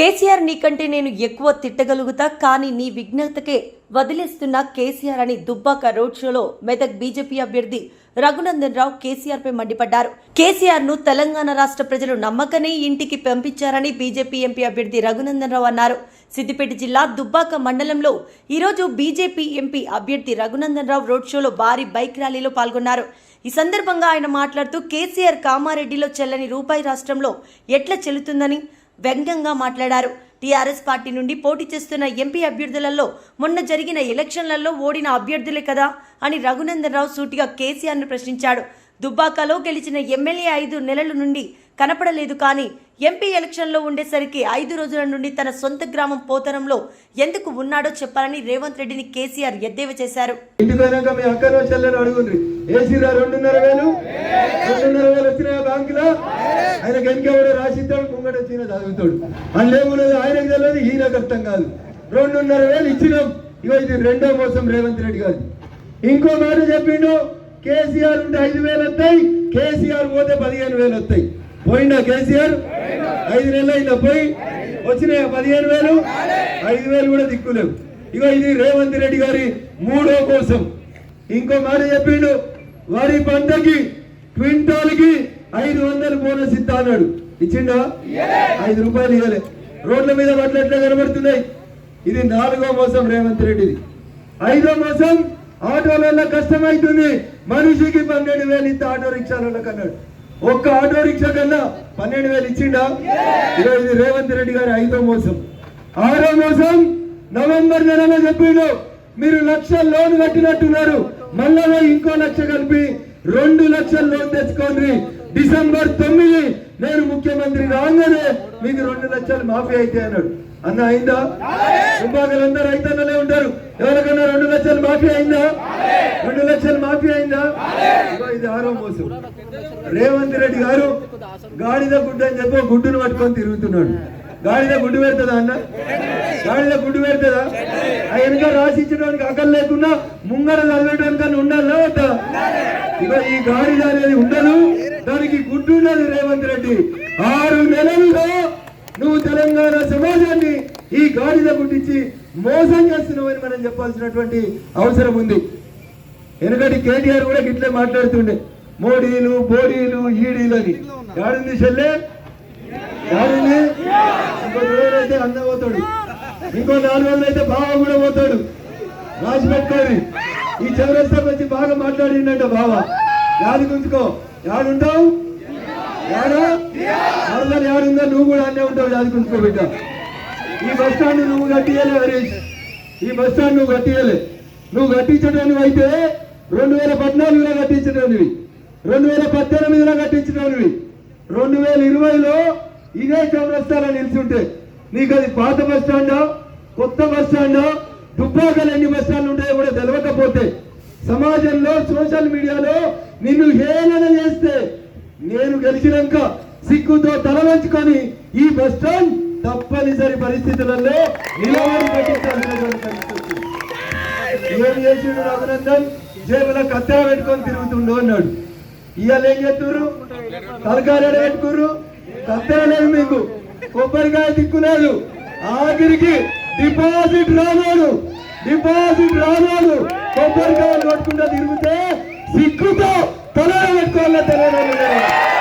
కేసీఆర్ నీకంటే నేను ఎక్కువ తిట్టగలుగుతా కానీ నీ విఘ్నతకే వదిలేస్తున్న కేసీఆర్ అని దుబ్బాక రోడ్ షోలో మెదక్ బీజేపీ అభ్యర్థి రఘునందన్ రావు కేసీఆర్ పై మండిపడ్డారు. కేసీఆర్ను తెలంగాణ రాష్ట్ర ప్రజలు నమ్మకనే ఇంటికి పంపించారని బీజేపీ ఎంపీ అభ్యర్థి రఘునందన్ రావు అన్నారు. సిద్దిపేట జిల్లా దుబ్బాక మండలంలో ఈరోజు బీజేపీ ఎంపీ అభ్యర్థి రఘునందన్ రావు రోడ్ షోలో భారీ బైక్ ర్యాలీలో పాల్గొన్నారు. ఈ సందర్భంగా ఆయన మాట్లాడుతూ కేసీఆర్ కామారెడ్డిలో చెల్లని రూపాయి రాష్ట్రంలో ఎట్లా చెల్లుతుందని వ్యంగ్యంగా మాట్లాడారు. టీఆర్ఎస్ పార్టీ నుండి పోటీ చేస్తున్న ఎంపీ అభ్యర్థులలో మొన్న జరిగిన ఎలక్షన్లలో ఓడిన అభ్యర్థులే కదా అని రఘునందనరావు సూటిగా కేసీఆర్ను ప్రశ్నించాడు. దుబ్బాకలో గెలిచిన ఎమ్మెల్యే ఐదు నెలల నుండి కనపడలేదు కానీ ఎంపీ ఎలక్షన్లో ఉండేసరికి ఐదు రోజుల నుండి తన సొంత గ్రామం పోతరంలో ఎందుకు ఉన్నాడో చెప్పాలని రేవంత్ రెడ్డిని కేసీఆర్ ఎద్దేవా చేశారు. ఇంటి ఆయన మీ అక్కను చెల్లెని ఆయన ముంగట వచ్చిన చదువుతాడు అందులో ఏమున్నది ఆయనకు తెలియదు ఈయనకు అర్థం కాదు. రెండున్నర వేలు ఇచ్చినాం. ఇగో ఇది రెండో మోసం రేవంత్ రెడ్డి గారు ఇంకో మాట చెప్పిండు కేసీఆర్ ఉంటే ఐదు వేలు వస్తాయి కేసీఆర్ పోతే పదిహేను వేలు వస్తాయి. పోయిందా కేసీఆర్? ఐదు నెలలు అయినా పోయి? వచ్చినాయి పదిహేను వేలు? ఐదు వేలు కూడా దిక్కులేవు. ఇగో ఇది రేవంత్ రెడ్డి గారి మూడో కోసం. ఇంకో మాట చెప్పిండు వరి పంటకి క్వింటాల్కి ఐదు వందలు బోనస్ ఇస్తా అన్నాడు. ఇచ్చిండా? ఐదు రూపాయలు ఇవ్వలే రోడ్ల మీద ఎట్లా కనబడుతున్నాయి? ఇది నాలుగో మోసం రేవంత్ రెడ్డిది. ఐదో మోసం ఆటోలలో కష్టమైతుంది. మనిషికి పన్నెండు వేలు ఇస్తే ఆటో రిక్షాలలో కన్నాడు ఒక్క ఆటో రిక్షా కన్నా పన్నెండు వేలు ఇచ్చిండా? ఇది రేవంత్ రెడ్డి గారి ఐదో మోసం. ఆరో మోసం నవంబర్ నెలలో చెప్పిండు. మీరు లక్ష లోన్ కట్టినట్టున్నారు. మళ్ళా ఇంకో లక్ష కలిపి రెండు లక్షల లోన్ తెచ్చుకోండి. డిసెంబర్ తొమ్మిది నేను ముఖ్యమంత్రి రాగానే మీకు రెండు లక్షలు మాఫీ అయితే అన్నాడు. అన్న అయిందా? దుబ్బాకలందరూ రైతన్నలే ఉంటారు. ఎవరికన్నా రెండు లక్షలు మాఫీ అయిందా? రెండు లక్షలు మాఫీ అయిందా? ఇది ఆరో మోసం. రేవంత్ రెడ్డి గారు గాడిద గుడ్డు అని చెప్పి గుడ్డును పట్టుకొని తిరుగుతున్నాడు. గాడిద గుడ్డు పెడుతుందా అన్న? గాడిద గుడ్డు పెడుతుందా? ఆ వెనుక రాసిచ్చడానికి అక్కలు లేకుండా ముంగర చదివేయడానికి ఉండాలా వద్దా ఇక ఈ గాడిద అనేది ఉండదు. గుడ్డు రేవంత్ రెడ్డి. ఆరు నెలలుగా నువ్వు తెలంగాణ సమాజాన్ని ఈ గాడిద గుడ్డిచ్చి మోసం చేస్తున్నావని మనం చెప్పాల్సినటువంటి అవసరం ఉంది. ఎందుకంటే కేటీఆర్ కూడా గిట్లే మాట్లాడుతుండే. మోడీలు బోడీలు ఈడీలు అని. గాడింది చెల్లే? గాడింది ఇంకో రోజులైతే అన్న పోతాడు. ఇంకో నాలుగు రోజులు అయితే బావ కూడా పోతాడు. రాసి పెట్టుకొని ఈ చౌరస్తా వచ్చి బాగా మాట్లాడిండట బావ. యాది గుంజుకో. యాడుంటావు? యాడా ఎవరుందో నువ్వు కూడా అన్నీ ఉంటావు యాది బిడ్డ. ఈ బస్ స్టాండ్ నువ్వు కట్టియలే హరీష్. ఈ బస్ స్టాండ్ నువ్వు కట్టియలే నువ్వు కట్టించడానికి అయితే రెండు వేల పద్నాలుగులో కట్టించడానివి రెండు వేల పద్దెనిమిదిలో కట్టించడానివి రెండు వేల ఇరవైలో ఇదే చౌరస్తాలో నిలిచుంటే నీకు అది పాత బస్ స్టాండా కొత్త బస్ స్టాండా దుబ్బాకలు ఎన్ని బస్ స్టాండ్లు ఉంటాయో కూడా తెలవకపోతే సమాజంలో సోషల్ మీడియాలో నిన్ను హేళన చేస్తే నేను గెలిచినాక సిగ్గుతో తలవంచుకొని ఈ బస్ స్టాండ్ తప్పనిసరి పరిస్థితులలో నిలబడి కట్టించాల్సినటువంటి ఏం చేసిండు రఘునందన్ జేబులో కత్తెర పెట్టుకొని తిరుగుతుండు అన్నాడు. ఇవాళ ఏం చెప్తున్నారు తలకాయ పెట్టుకుర్రు? కత్తెర లేదు మీకు. కొబ్బరికాయ దిక్కులేదు ఆఖరికి డిపాజిట్ రానోడు. డిపాజిట్ రానోడు. కొబ్బరికాయలు కొట్టుకుంటా తిరిగితే సిగ్గుతో ¡Todo el colo de la terreno,